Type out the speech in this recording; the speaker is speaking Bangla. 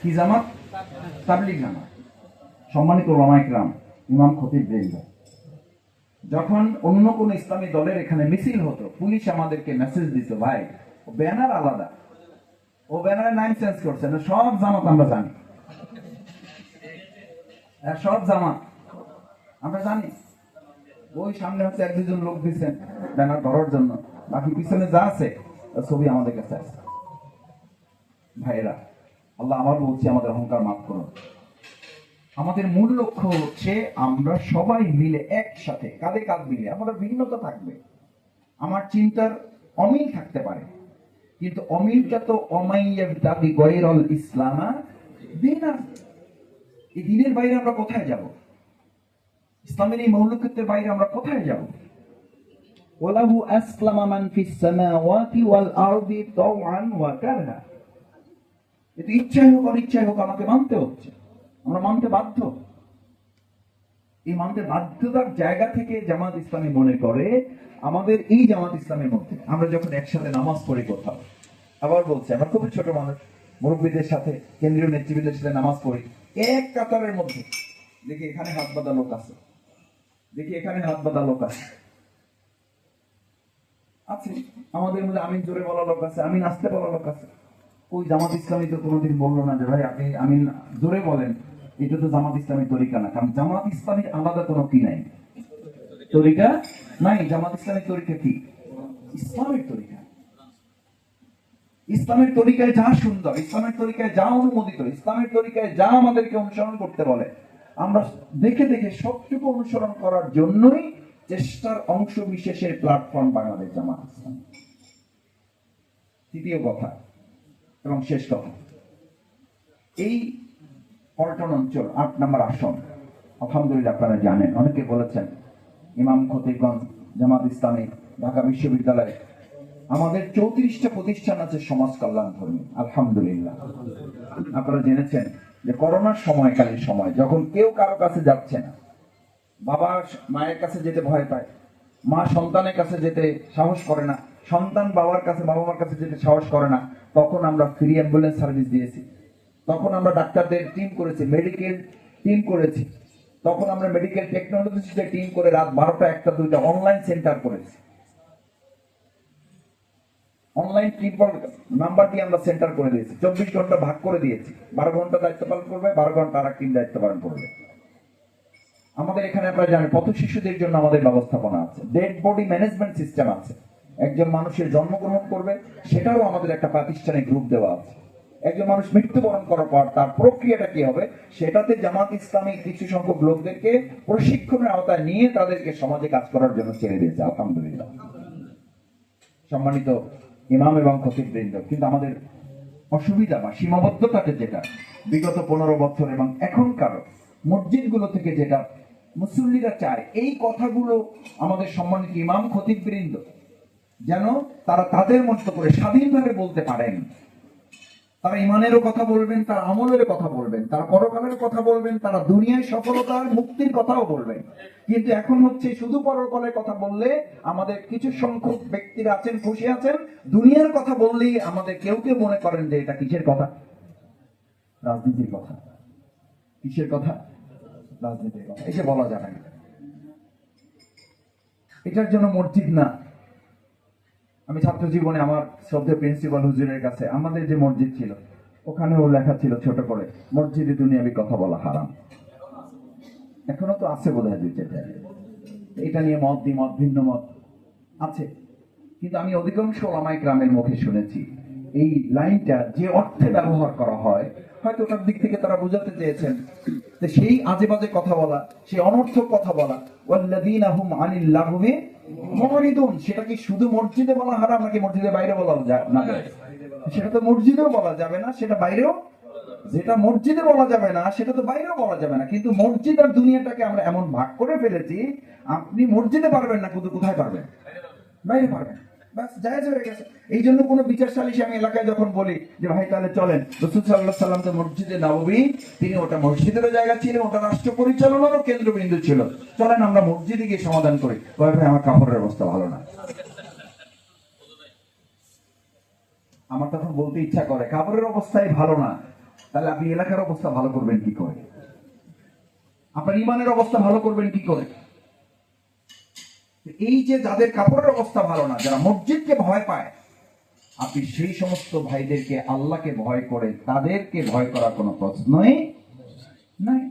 কি জামাত? তাবলিগ জামাত। সম্মানিত ওলামাইকরাম ইমাম খতিব বৃন্দ যখন অন্য কোন ইসলামী দলের এখানে মিছিল হতো পুলিশ আমাদেরকে মেসেজ দিত ভাই ব্যানার আলাদা। ও ব্যানারে নাম চেঞ্জ করছে না সব জামাত আমরা জানি। হ্যাঁ, সব জামাত। আমরা জানি। ওই সামনে হচ্ছে এক দুজন লোক দিচ্ছেন ব্যানার ধরার জন্য। বাকি পিছনে যা আছে ছবি আমাদের কাছে আছে। ভাইরা আল্লাহ আবার বলছি, আমাদের অহংকার মাফ করুন আমাদের মূল লক্ষ্য হচ্ছে আমরা সবাই মিলে একসাথে, কাঁধে কাঁধ মিলে, আমাদের ভিন্নতা থাকবে। আমার চিন্তার অমিল থাকতে পারে। কিন্তু অমিলটা তো অমাইয়া দাবি গৈরল ইসলামা, দিন এই দিনের বাইরে আমরা কোথায় যাব? ইসলামের এই মৌলিকত্বের বাইরে আমরা কোথায় যাব? ওয়ালাহু আসলামা মান ফিস সামাওয়াতি ওয়াল আরদি তাওআন ওয়া কারহা। এতে ইচ্ছাই হোক, অনিচ্ছাই হোক, আমাকে মানতে হচ্ছে। আমরা মানতে বাধ্য। এই মানতে বাধ্যতার জায়গা থেকে জামাত ইসলামী মনে করে, আমাদের এই জামাত ইসলামের মধ্যে আমরা যখন একসাথে নামাজ পড়ি কোথাও, আবার বলছি, আমরা খুবই ছোট মানুষ, মুরব্বীদের সাথে, কেন্দ্রীয় নেতৃবৃন্দের সাথে নামাজ পড়ি। এক কাতারের মধ্যে। দেখি এখানে হাত বাঁধা লোক আছে। দেখি এখানে হাত বাঁধা লোক আছে। আছে। আমাদের মধ্যে আমিন জোরে বলা লোক আছে, আমিন আসতে বলা লোক আছে। ওই জামাত ইসলামী তো কোনোদিন বলল না যে, ভাই, আপনি আমিন জোরে বলেন, এটা তো জামাত ইসলামী তরিকা না। কারণ জামাত ইসলামী আলাদা কোনো কি নাই? তরিকা নাই, জামাত ইসলামের তরিকা কি? ইসলামের তরিকা। ইসলামের তরিকায় যা সুন্দর, ইসলামের তরিকায় যা অনুমোদিত, ইসলামের তরিকায় যা আমাদেরকে অনুসরণ করতে বলে, আমরা দেখে দেখে সবটুকু অনুসরণ করার জন্যই চেষ্টার অংশ বিশেষের প্ল্যাটফর্ম বাংলাদেশ জামাত ইসলাম। তৃতীয় কথা এবং শেষ কথা এই পল্টন অঞ্চল, আট নম্বর আসন, আলহামদুলিল্লাহ আপনারা জানেন। অনেকে বলেছেন, ইমাম খতিবগঞ্জ জামাত ইসলামী, ঢাকা বিশ্ববিদ্যালয় আমাদের চৌত্রিশটা প্রতিষ্ঠান আছে সমাজ কল্যাণ ধর্মী। আলহামদুলিল্লাহ। আপনারা জেনেছেন যে করোনার সময়কালীন সময়, যখন কেউ কারও কাছে যাচ্ছে না, বাবা মায়ের কাছে যেতে ভয় পায়, মা সন্তানের কাছে যেতে সাহস করে না, সন্তান বাবার কাছে, বাবা মার কাছে যেতে সাহস করে না তখন আমরা ফ্রি অ্যাম্বুলেন্স সার্ভিস দিয়েছি। তখন আমরা ডাক্তারদের টিম করেছি মেডিকেল টিম করেছি। তখন আমরা মেডিকেল টেকনোলজিতে টিম করে রাত বারোটা, একটা, দুইটা অনলাইন সেন্টার করেছি। অনলাইন ট্রিপল নাম্বার দিয়ে আমরা সেন্টার করে দিয়েছি। চব্বিশ ঘণ্টা ভাগ করে দিয়েছি। বারো ঘণ্টা দায়িত্ব পালন করবে, বারো ঘণ্টা আর টিম দায়িত্ব পালন করবে। আমাদের এখানে আপনারা জানেন পথ শিশুদের জন্য আমাদের ব্যবস্থাপনা আছে। ডেড বডি ম্যানেজমেন্ট সিস্টেম আছে। একজন মানুষের জন্মগ্রহণ করবে, সেটারও আমাদের একটা প্রাতিষ্ঠানিক গ্রুপ দেওয়া আছে। একজন মানুষ মৃত্যুবরণ করার পর তার প্রক্রিয়াটা কি হবে, সেটাতে জামাত ইসলামী কিছু সংখ্যক লোকদেরকে প্রশিক্ষণের আওতায় নিয়ে তাদেরকে সমাজে কাজ করার জন্য ছেড়ে দিয়েছে, আলহামদুলিল্লাহ। সম্মানিত ইমাম এবং খতিববৃন্দ, কিন্তু আমাদের অসুবিধা বা সীমাবদ্ধতাতে যেটা, বিগত পনেরো বছর এবং এখনকার মসজিদগুলো থেকে যেটা মুসল্লিরা চায়, এই কথাগুলো আমাদের সম্মানিত ইমাম, খতিববৃন্দ যেন তারা তাদের মতো করে স্বাধীনভাবে বলতে পারেন। তারা ইমানেরও কথা বলবেন, তারা আমলের কথা বলবেন, তারা পরকালের কথা বলবেন, তারা দুনিয়ায় সফলতার মুক্তির কথাও বলবেন। কিন্তু এখন হচ্ছে শুধু পরকালের কথা বললে আমাদের কিছু সংখ্যক ব্যক্তিরা আছেন, খুশি আছেন। দুনিয়ার কথা বললেই আমাদের কেউ কেউ মনে করেন যে এটা কিসের কথা? রাজনীতির কথা। কিসের কথা? রাজনীতির কথা। এটা বলা যাবে না। এটার জন্য মসজিদ না। আমি ছাত্র জীবনে আমার শ্রদ্ধে প্রিন্সিপাল হুজুরের কাছে, আমাদের যে মসজিদ ছিল, ওখানেও লেখা ছিল ছোট করে, মসজিদে দুনিয়াবি কথা বলা হারাম এখনও তো আছে বোধ হয়। এটা নিয়ে মত দ্বিমত, ভিন্ন মত আছে কিন্তু আমি অধিকাংশ ওলামাই গ্রামের মুখে শুনেছি, এই লাইনটা যে অর্থে ব্যবহার করা হয়, হয়তো ওটার দিক থেকে তারা বোঝাতে চেয়েছেন যে সেই আজে বাজে কথা বলা, সেই অনর্থক কথা বলা মুরিদুন সেটা কি শুধু মসজিদে বলা হারাম নাকি মসজিদের বাইরে বলা যায় না সেটা তো মসজিদেও বলা যাবে না, সেটা বাইরেও যেটা মসজিদে বলা যাবে না, সেটা তো বাইরেও বলা যাবে না। কিন্তু মসজিদ আর দুনিয়াটাকে আমরা এমন ভাগ করে ফেলেছি, আপনি মসজিদে পারবেন না, কিন্তু কোথায় পারবেন? বাইরে পারবেন। এই জন্য বিচার আমি এলাকায় যখন বলি যে, ভাই, তাহলে চলেন। রসুল সাল্লাহ সাল্লাম তো মসজিদে তিনি ওটা মসজিদেরও জায়গা ছিলেন, ওটা রাষ্ট্র পরিচালনারও কেন্দ্রবিন্দু ছিল। চলেন, আমরা মসজিদে গিয়ে সমাধান করি। ভাই ভাই, আমার কাপড়ের অবস্থা ভালো না। আমার তখন বলতে ইচ্ছা করে, কাপড়ের অবস্থাই ভালো না। তাহলে আপনি এলাকার অবস্থা ভালো করবেন কি করে? আপনার ইমানের অবস্থা ভালো করবেন কি করে? এই যে যাদের কাপড়ের অবস্থা ভালো না, যারা মসজিদকে ভয় পায়, আপনি সেই সমস্ত ভাইদেরকে আল্লাহকে ভয় করে তাদেরকে ভয় করার কোনো প্রশ্নই নাই।